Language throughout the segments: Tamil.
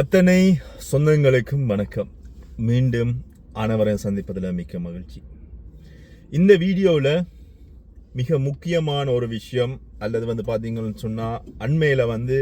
அத்தனை சொந்தங்களுக்கும் வணக்கம். மீண்டும் அனைவரை சந்திப்பதில் மிக்க மகிழ்ச்சி. இந்த வீடியோவில் மிக முக்கியமான ஒரு விஷயம் அல்லது வந்து பார்த்தீங்கன்னு சொன்னால் அண்மையில் வந்து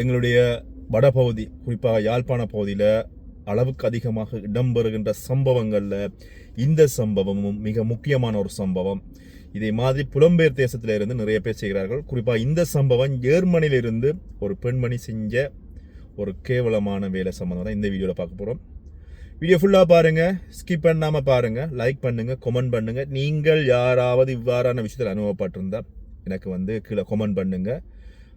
எங்களுடைய வடபகுதி குறிப்பாக யாழ்ப்பாண பகுதியில் அளவுக்கு அதிகமாக இடம்பெறுகின்ற சம்பவங்களில் இந்த சம்பவமும் மிக முக்கியமான ஒரு சம்பவம். இதே மாதிரி புலம்பெயர் தேசத்தில் இருந்து நிறைய பேர் செய்கிறார்கள். குறிப்பாக இந்த சம்பவம் ஜெர்மனியிலிருந்து ஒரு பெண்மணி செஞ்ச ஒரு கேவலமான வேலை சம்மந்தம் தான் இந்த வீடியோவில் பார்க்க போகிறோம் வீடியோ ஃபுல்லாக பாருங்கள் ஸ்கிப் பண்ணாமல் பாருங்கள் லைக் பண்ணுங்கள் கொமெண்ட் பண்ணுங்கள் நீங்கள் யாராவது இவ்வாறான விஷயத்தில் அனுபவப்பட்டிருந்தால் எனக்கு வந்து கீழே கொமெண்ட் பண்ணுங்கள்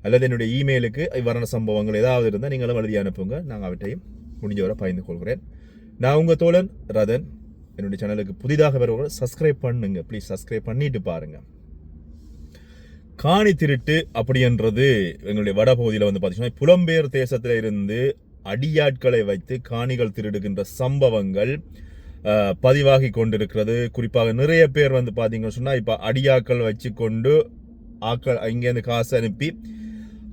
அல்லது என்னுடைய இமெயிலுக்கு இவ்வாறான சம்பவங்கள் ஏதாவது இருந்தால் நீங்களும் எழுதி அனுப்புங்க. நாங்கள் அவற்றையும் முடிஞ்சவரை பகிர்ந்து கொள்கிறேன். நான் உங்கள் தோழன் ரதன். என்னுடைய சேனலுக்கு புதிதாக வருவர்கள் சப்ஸ்கிரைப் பண்ணுங்க. ப்ளீஸ் சப்ஸ்கிரைப் பண்ணிட்டு பாருங்கள் காணி திருட்டு அப்படின்றது எங்களுடைய வடபகுதியில் வந்து பார்த்தீங்கன்னா புலம்பெயர் தேசத்தில் இருந்து அடியாட்களை வைத்து காணிகள் திருடுகின்ற சம்பவங்கள் பதிவாகி கொண்டிருக்கிறது. குறிப்பாக நிறைய பேர் வந்து பார்த்தீங்கன்னு சொன்னால் இப்போ அடியாக்கள் வச்சு கொண்டு ஆக்கள் இங்கேருந்து காசு அனுப்பி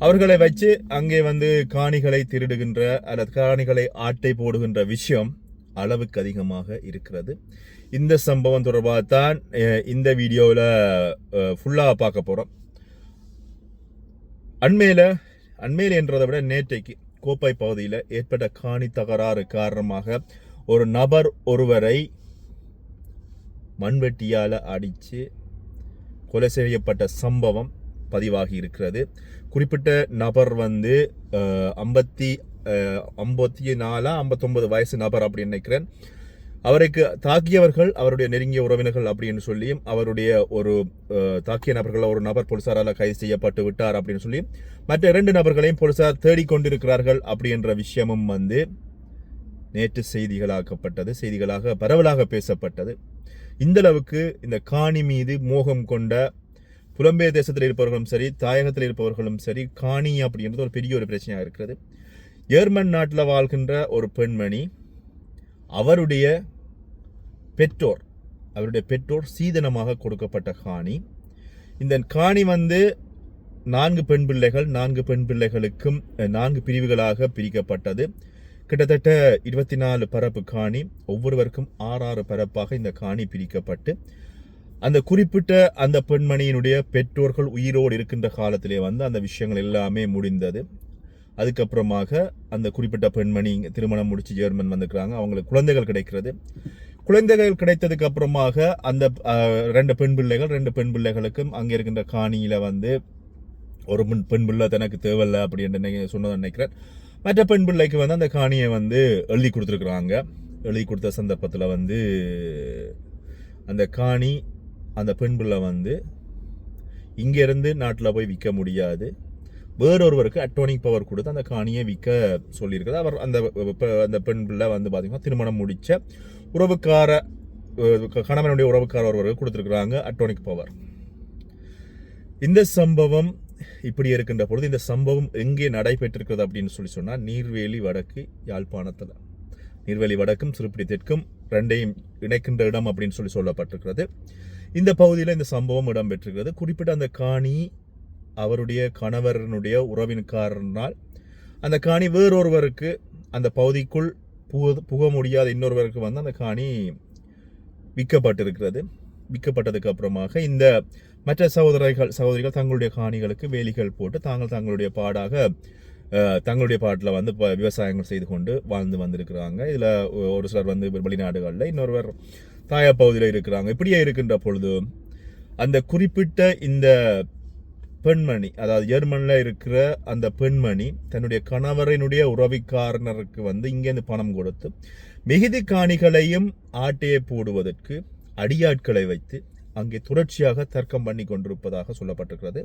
அவர்களை வச்சு அங்கே வந்து காணிகளை திருடுகின்ற அல்லது காணிகளை ஆட்டை போடுகின்ற விஷயம் அளவுக்கு அதிகமாக இருக்கிறது. இந்த சம்பவம் தொடர்பாக தான் இந்த வீடியோவில் ஃபுல்லாக பார்க்க போகிறோம் அண்மையில் அண்மையில் என்றதை விட நேற்றைக்கு கோப்பை பகுதியில் ஏற்பட்ட காணி தகராறு காரணமாக ஒரு நபர் ஒருவரை மண்வெட்டியால் அடித்து கொலை செய்யப்பட்ட சம்பவம் பதிவாகி இருக்கிறது. குறிப்பிட்ட நபர் வந்து ஐம்பத்தி ஐம்பத்தி நாலா ஐம்பத்தொம்பது வயசு நபர் அப்படின்னு நினைக்கிறேன். அவருக்கு தாக்கியவர்கள் அவருடைய நெருங்கிய உறவினர்கள் அப்படின்னு சொல்லியும் அவருடைய ஒரு தாக்கிய நபர்கள் ஒரு நபர் போலீசாரால் கைது செய்யப்பட்டு விட்டார் அப்படின்னு சொல்லி மற்ற இரண்டு நபர்களையும் போலீசார் தேடிக்கொண்டிருக்கிறார்கள் அப்படின்ற விஷயமும் வந்து நேற்று செய்திகளாக்கப்பட்டது. செய்திகளாக பரவலாக பேசப்பட்டது. இந்த அளவுக்கு இந்த காணி மீது மோகம் கொண்ட புலம்பெயர் தேசத்தில் இருப்பவர்களும் சரி தாயகத்தில் இருப்பவர்களும் சரி காணி அப்படின்றது ஒரு பெரிய ஒரு பிரச்சனையாக இருக்கிறது. ஜெர்மன் நாட்டில் வாழ்கின்ற ஒரு பெண்மணி அவருடைய பெற்றோர் அவருடைய பெற்றோர் சீதனமாக கொடுக்கப்பட்ட காணி. இந்த காணி வந்து நான்கு பெண் பிள்ளைகள் நான்கு பெண் பிள்ளைகளுக்கும் நான்கு பிரிவுகளாக பிரிக்கப்பட்டது. கிட்டத்தட்ட இருபத்தி நாலு பரப்பு காணி ஒவ்வொருவருக்கும் ஆறு ஆறு பரப்பாக இந்த காணி பிரிக்கப்பட்டு அந்த குறிப்பிட்ட அந்த பெண்மணியினுடைய பெற்றோர்கள் உயிரோடு இருக்கின்ற காலத்திலே வந்து அந்த விஷயங்கள் எல்லாமே முடிந்தது. அதுக்கப்புறமாக அந்த குறிப்பிட்ட பெண்மணி திருமணம் முடிச்சு ஜெர்மன் வந்துக்கிறாங்க அவங்களுக்கு குழந்தைகள் கிடைக்கிறது. குழந்தைகள் கிடைத்ததுக்கு அப்புறமாக அந்த ரெண்டு பெண் பிள்ளைகள் ரெண்டு பெண் பிள்ளைகளுக்கும் அங்கே இருக்கின்ற காணியில் வந்து ஒரு பெண் பெண் பிள்ளை தனக்கு தேவையில்லை அப்படின்னு சொன்னதை நினைக்கிறேன். மற்ற பெண் பிள்ளைக்கு வந்து அந்த காணியை வந்து எழுதி கொடுத்துருக்குறாங்க. எழுதி கொடுத்த சந்தர்ப்பத்தில் வந்து அந்த காணி அந்த பெண் பிள்ளை வந்து இங்கேருந்து நாட்டில் போய் விற்க முடியாது. வேறொருவருக்கு அட்டோனிக் பவர் கொடுத்து அந்த காணியை விற்க சொல்லியிருக்கிறது. அவர் அந்த அந்த பெண் பிள்ளை வந்து பார்த்தீங்கன்னா திருமணம் முடித்த உறவுக்கார கணவனுடைய உறவுக்கார ஒருவருக்கு கொடுத்துருக்குறாங்க அட்டோனிக் பவர் இந்த சம்பவம் இப்படி இருக்கின்ற பொழுது இந்த சம்பவம் எங்கே நடைபெற்றிருக்கிறது அப்படின்னு சொல்லி சொன்னால் நீர்வேலி வடக்கு யாழ்ப்பாணத்தில். நீர்வேலி வடக்கும் சிறுப்பிடி தெற்கும் ரெண்டையும் இணைக்கின்ற இடம் அப்படின்னு சொல்லி சொல்லப்பட்டிருக்கிறது. இந்த பகுதியில் இந்த சம்பவம் இடம்பெற்றிருக்கிறது. குறிப்பிட்ட அந்த காணி அவருடைய கணவரனுடைய உறவின்காரனால் அந்த காணி வேறொருவருக்கு அந்த பகுதிக்குள் புக புக முடியாத இன்னொருவருக்கு வந்து அந்த காணி விற்கப்பட்டிருக்கிறது. விற்கப்பட்டதுக்கு அப்புறமாக இந்த மற்ற சகோதரர்கள் சகோதரிகள் தங்களுடைய காணிகளுக்கு வேலிகள் போட்டு தாங்கள் தங்களுடைய பாடாக தங்களுடைய பாட்டில் வந்து இப்போ விவசாயங்கள் செய்து கொண்டு வாழ்ந்து வந்திருக்கிறாங்க. இதில் ஒரு சிலர் வந்து வெளிநாடுகளில் இன்னொருவர் தாயா பகுதியில் இருக்கிறாங்க. இப்படியே இருக்கின்ற பொழுது அந்த குறிப்பிட்ட இந்த பெண்மணி அதாவது ஜெர்மனில் இருக்கிற அந்த பெண்மணி தன்னுடைய கணவரினுடைய உறவிக்காரனருக்கு வந்து இங்கேருந்து பணம் கொடுத்து மிகுதி காணிகளையும் ஆட்டையை போடுவதற்கு அடியாட்களை வைத்து அங்கே தொடர்ச்சியாக தர்க்கம் பண்ணி கொண்டிருப்பதாக சொல்லப்பட்டிருக்கிறது.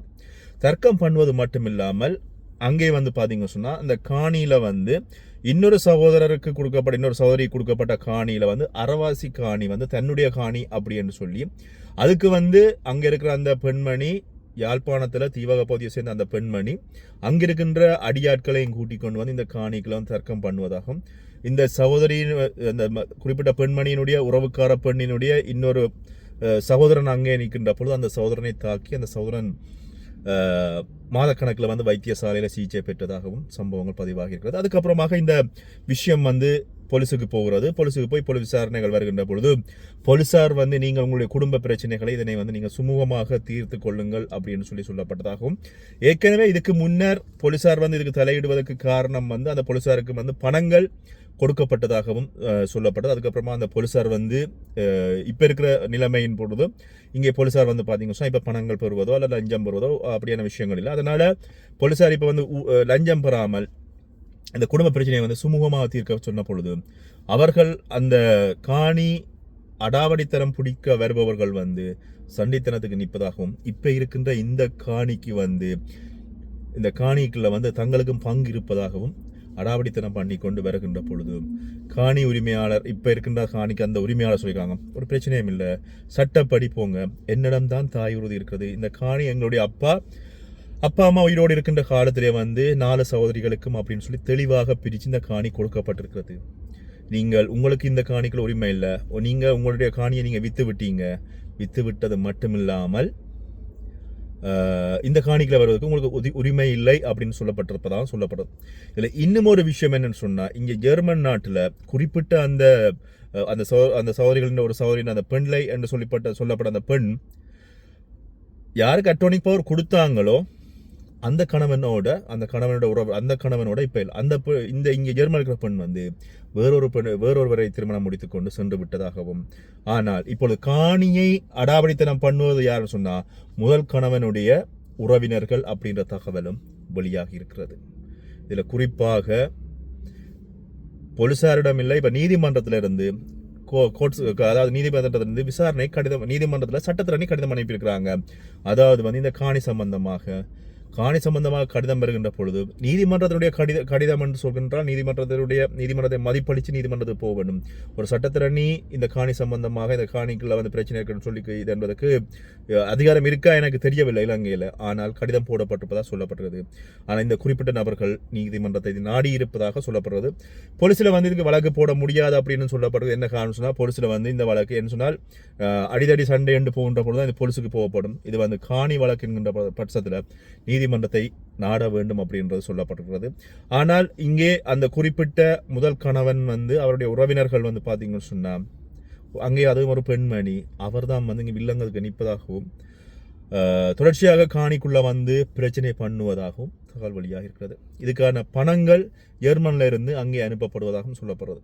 தர்க்கம் பண்ணுவது மட்டுமில்லாமல் அங்கே வந்து பார்த்தீங்க சொன்னால் அந்த காணியில் வந்து இன்னொரு சகோதரருக்கு கொடுக்கப்பட்ட இன்னொரு சகோதரி கொடுக்கப்பட்ட காணியில் வந்து அரவாசி காணி வந்து தன்னுடைய காணி அப்படின்னு சொல்லி அதுக்கு வந்து அங்கே இருக்கிற அந்த பெண்மணி யாழ்ப்பாணத்தில் தீவக பகுதியை சேர்ந்த அந்த பெண்மணி அங்கிருக்கின்ற அடியாட்களையும் கூட்டிக் கொண்டு வந்து இந்த காணிகளை வந்து தர்க்கம் பண்ணுவதாகவும் இந்த சகோதரியின் அந்த ம- குறிப்பிட்ட பெண்மணியினுடைய உறவுக்கார பெண்ணினுடைய இன்னொரு சகோதரன் அங்கே நிற்கின்ற பொழுது அந்த சகோதரனை தாக்கி அந்த சகோதரன் மாதக்கணக்கில் வந்து வைத்தியசாலையில் சிகிச்சை பெற்றதாகவும் சம்பவங்கள் பதிவாகி இருக்கிறது. அதுக்கப்புறமாக இந்த விஷயம் வந்து போலீஸுக்கு போகிறது. போலீஸுக்கு போய் போலீஸ் விசாரணைகள் வருகின்ற பொழுது போலீசார் வந்து நீங்கள் உங்களுடைய குடும்ப பிரச்சனைகளை இதனை வந்து நீங்கள் சுமூகமாக தீர்த்து கொள்ளுங்கள் அப்படின்னு சொல்லி சொல்லப்பட்டதாகவும் ஏற்கனவே இதுக்கு முன்னர் போலீசார் வந்து இதுக்கு தலையிடுவதற்கு காரணம் வந்து அந்த போலீசாருக்கு வந்து பணங்கள் கொடுக்கப்பட்டதாகவும் சொல்லப்பட்டது. அதுக்கப்புறமா அந்த போலீசார் வந்து இப்போ இருக்கிற நிலைமையின் பொழுது இங்கே போலீசார் வந்து பார்த்தீங்கன்னா இப்போ பணங்கள் பெறுவதோ அல்லது லஞ்சம் பெறுவதோ அப்படியான விஷயங்கள் இல்லை. அதனால போலீசார் இப்போ வந்து லஞ்சம் பெறாமல் இந்த குடும்ப பிரச்சனையை வந்து சுமூகமாக தீர்க்க சொன்ன பொழுது அவர்கள் அந்த காணி அடாவடித்தனம் பிடிக்க வருபவர்கள் வந்து சண்டித்தனத்துக்கு நிற்பதாகவும் இப்போ இருக்கின்ற இந்த காணிக்கு வந்து இந்த காணிக்குள்ள வந்து தங்களுக்கும் பங்கு இருப்பதாகவும் அடாவடித்தனம் பண்ணி கொண்டு வருகின்ற பொழுது காணி உரிமையாளர் இப்போ இருக்கின்ற காணிக்கு அந்த உரிமையாளர் சொல்லியிருக்காங்க. ஒரு பிரச்சனையும் இல்லை. சட்டப்படி போங்க. என்னிடம் தான் தாய் உறுதி இருக்கிறது. இந்த காணி எங்களுடைய அப்பா அப்பா அம்மா உயிரோடு இருக்கின்ற காலத்திலே வந்து நாலு சகோதரிகளுக்கும் அப்படின்னு சொல்லி தெளிவாக பிரித்து இந்த காணி கொடுக்கப்பட்டிருக்கிறது. நீங்கள் உங்களுக்கு இந்த காணிக்குள்ள உரிமை இல்லை. நீங்கள் உங்களுடைய காணியை நீங்கள் விற்று விட்டீங்க. விற்று விட்டது மட்டுமில்லாமல் இல்லாமல் இந்த காணிக்கில் வருவதற்கு உங்களுக்கு உதி- உரிமை இல்லை அப்படின்னு சொல்லப்பட்டிருப்பதாக சொல்லப்படுது. இதில் இன்னும் ஒரு விஷயம் என்னன்னு சொன்னால் இங்கே ஜெர்மன் நாட்டில் குறிப்பிட்ட அந்த அந்த சோ அந்த சகோதரிகளின் ஒரு சகோதரின் அந்த பெண்லை என்று சொல்லப்பட்ட சொல்லப்பட்ட அந்த பெண் யாருக்கு அட்டோனிக் பவர் கொடுத்தாங்களோ அந்த கணவனோட அந்த கணவனோட உறவு அந்த கணவனோட இப்போ அந்த இந்த இங்கே ஜெர்மன் இருக்கிற பெண் வந்து வேறொரு பெண் வேறொருவரை திருமணம் முடித்துக்கொண்டு சென்று விட்டதாகவும் ஆனால் இப்பொழுது காணியை அடாவடித்தனம் பண்ணுவது யாருன்னு சொன்னால் முதல் கணவனுடைய உறவினர்கள் அப்படின்ற தகவலும் வெளியாகி இருக்கிறது. இதில் குறிப்பாக போலீசாரிடம் இல்லை இப்போ நீதிமன்றத்திலிருந்து கோ- கோர்ட்ஸ் அதாவது நீதிமன்றத்திலிருந்து விசாரணை கடிதம் நீதிமன்றத்தில் சட்டத்திரணி கடிதம் அனுப்பியிருக்கிறாங்க. அதாவது வந்து இந்த காணி சம்பந்தமாக காணி சம்பந்தமாக கடிதம் வருகின்ற பொழுது நீதிமன்றத்தினுடைய கடித கடிதம் என்று சொல்கின்றால் நீதிமன்றத்தினுடைய நீதிமன்றத்தை மதிப்பளித்து நீதிமன்றத்துக்கு போக வேண்டும். ஒரு சட்டத்திரணி இந்த காணி சம்பந்தமாக இந்த காணிக்குள்ள வந்து பிரச்சனை இருக்குன்னு சொல்லி இது என்பதற்கு அதிகாரம் இருக்கா எனக்கு தெரியவில்லை இலங்கையில். ஆனால் கடிதம் போடப்பட்டிருப்பதாக சொல்லப்படுகிறது ஆனால் இந்த குறிப்பிட்ட நபர்கள் நீதிமன்றத்தை நாடி இருப்பதாக சொல்லப்படுறது போலீஸில் வந்து இதுக்கு வழக்கு போட முடியாது அப்படின்னு சொல்லப்படுறது என்ன காரணம் சொன்னால் போலீஸில் வந்து இந்த வழக்கு என்ன சொன்னால் அடிதடி சண்டை என்று போகின்ற பொழுது தான் இந்த போலீஸுக்கு போகப்படும். இது வந்து காணி வழக்கு என்கின்ற ப- பட்சத்தில் நீதிமன்றத்தை நாட வேண்டும் அப்படின்றது சொல்லப்பட்டிருக்கிறது. ஆனால் இங்கே அந்த குறிப்பிட்ட முதல் கணவன் வந்து அவருடைய உறவினர்கள் வந்து பார்த்தீங்கன்னு சொன்னால் அங்கே அதுவும் ஒரு பெண்மணி அவர்தான் வந்து இங்கே வில்லங்களுக்கு நிற்பதாகவும் தொடர்ச்சியாக காணிக்குள்ளே வந்து பிரச்சனை பண்ணுவதாகவும் தகவல் வழியாக இருக்கிறது. இதுக்கான பணங்கள் ஜெர்மனில் இருந்து அங்கே அனுப்பப்படுவதாகவும் சொல்லப்படுறது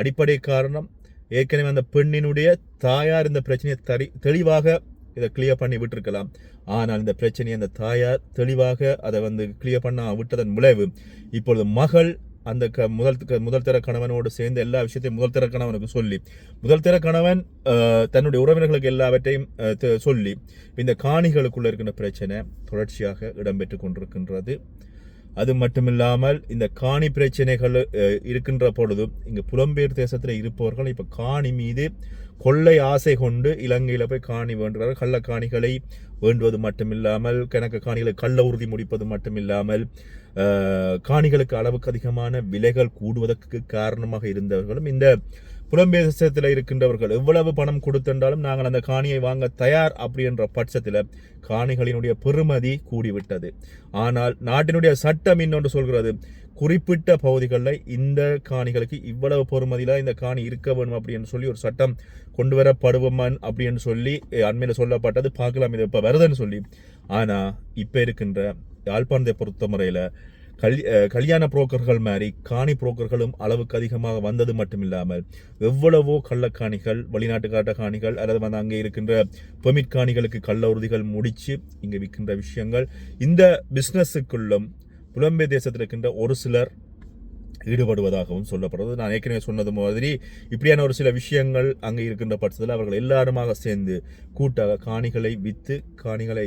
அடிப்படை காரணம் ஏற்கனவே அந்த பெண்ணினுடைய தாயார் இந்த பிரச்சனையை தரி தெளிவாக இதை கிளியர் பண்ணி விட்டுருக்கலாம். ஆனால் இந்த பிரச்சனையை அந்த தாயார் தெளிவாக அதை வந்து கிளியர் பண்ண விட்டதன் விளைவு இப்பொழுது மகள் அந்த க முதல் முதல் தர கணவனோடு சேர்ந்து எல்லா விஷயத்தையும் முதல் தர கணவனுக்கு சொல்லி முதல் தர கணவன் தன்னுடைய உறவினர்களுக்கு எல்லாவற்றையும் சொல்லி இந்த காணிகளுக்குள்ள இருக்கின்ற பிரச்சனை தொடர்ச்சியாக இடம்பெற்று கொண்டிருக்கின்றது. அது மட்டுமில்லாமல் இந்த காணி பிரச்சனைகள் இருக்கின்ற பொழுதும் இங்கே புலம்பெயர் தேசத்தில் இருப்பவர்கள் இப்போ காணி மீது கொள்ளை ஆசை கொண்டு இலங்கையில் போய் காணி வேண்டுகிறார்கள். கள்ளக்காணிகளை வேண்டுவது மட்டுமில்லாமல் கணக்கு காணிகளை கள்ள உறுதி முடிப்பது மட்டுமில்லாமல் காணிகளுக்கு அளவுக்கு அதிகமான விலைகள் கூடுவதற்கு காரணமாக இருந்தவர்களும் இந்த புலம்பெயர் சேத்தில் இருக்கின்றவர்கள் எவ்வளவு பணம் கொடுத்திருந்தாலும் நாங்கள் அந்த காணியை வாங்க தயார் அப்படின்ற பட்சத்தில் காணிகளினுடைய பெறுமதி கூடிவிட்டது. ஆனால் நாட்டினுடைய சட்டம் இன்னொன்று சொல்கிறது. குறிப்பிட்ட பகுதிகளில் இந்த காணிகளுக்கு இவ்வளவு பொறுமதியில் இந்த காணி இருக்க வேணும் அப்படின்னு சொல்லி ஒரு சட்டம் கொண்டு வரப்படுவமன் அப்படின்னு சொல்லி அண்மையில் சொல்லப்பட்டது. பார்க்கலாம் இது இப்போ வருதுன்னு சொல்லி. ஆனால் இப்போ இருக்கின்ற யாழ்ப்பாணத்தை பொறுத்த முறையில் கல் கல்யாண புரோக்கர்கள் மாதிரி காணி புரோக்கர்களும் அளவுக்கு அதிகமாக வந்தது மட்டும் இல்லாமல் எவ்வளவோ கள்ளக்காணிகள் வெளிநாட்டுக்காட்ட காணிகள் அல்லது வந்து அங்கே இருக்கின்ற பெமிட் காணிகளுக்கு கள்ள உறுதிகள் முடித்து இங்கே விற்கின்ற விஷயங்கள் இந்த பிஸ்னஸுக்குள்ளும் புலம்பெயர் தேசத்தில் இருக்கின்ற ஒரு சிலர் ஈடுபடுவதாகவும் சொல்லப்படுறது நான் ஏற்கனவே சொன்னது மாதிரி இப்படியான ஒரு சில விஷயங்கள் அங்கே இருக்கின்ற பட்சத்தில் அவர்கள் எல்லாருமாக சேர்ந்து கூட்டாக காணிகளை விற்று காணிகளை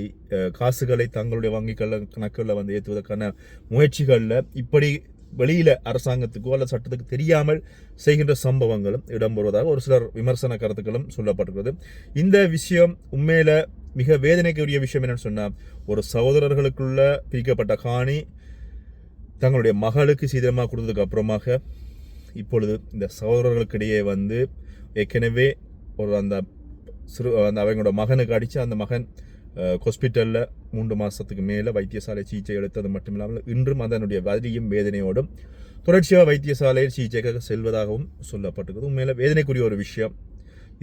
காசுகளை தங்களுடைய வங்கிகள் கணக்குகளில் வந்து ஏற்றுவதற்கான முயற்சிகளில் இப்படி வெளியில அரசாங்கத்துக்கோ அல்லது சட்டத்துக்கு தெரியாமல் செய்கின்ற சம்பவங்களும் இடம்பெறுவதாக ஒரு சிலர் விமர்சன கருத்துக்களும் சொல்லப்பட்டிருக்கிறது. இந்த விஷயம் உண்மையில மிக வேதனைக்குரிய விஷயம் என்னன்னு சொன்னால் ஒரு சகோதரர்களுக்குள்ள பிரிக்கப்பட்ட காணி தங்களுடைய மகளுக்கு சீதனமாக கொடுத்ததுக்கு அப்புறமாக இப்பொழுது இந்த சகோதரர்களுக்கிடையே வந்து ஏற்கனவே ஒரு அந்த சிறு அந்த அவங்களோட மகனுக்கு அடித்து அந்த மகன் ஹாஸ்பிட்டலில் மூன்று மாதத்துக்கு மேலே வைத்தியசாலை சிகிச்சை எடுத்தது மட்டும் இல்லாமல் இன்றும் அதனுடைய வலியும் வேதனையோடும் தொடர்ச்சியாக வைத்தியசாலையில் சிகிச்சைக்காக செல்வதாகவும் சொல்லப்பட்டிருக்குது. உண்மையில் வேதனைக்குரிய ஒரு விஷயம்.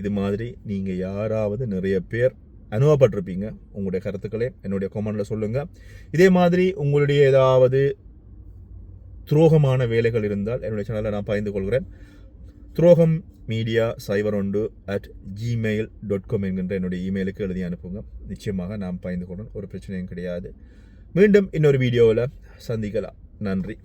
இது மாதிரி நீங்கள் யாராவது நிறைய பேர் அனுபவப்பட்டிருப்பீங்க. உங்களுடைய கருத்துக்களை என்னுடைய கமெண்டில் சொல்லுங்கள் இதே மாதிரி உங்களுடைய ஏதாவது துரோகமான வேலைகள் இருந்தால் என்னுடைய சேனலை நான் பகிர்ந்து கொள்கிறேன். துரோகம் மீடியா சைபர் ஒன்று அட் ஜிமெயில் டாட் காம் என்கின்ற என்னுடைய இமெயிலுக்கு எழுதி அனுப்புங்க. நிச்சயமாக நான் பகிர்ந்து கொள்கிறேன் ஒரு பிரச்சனையும் கிடையாது. மீண்டும் இன்னொரு வீடியோவில் சந்திக்கலாம். நன்றி.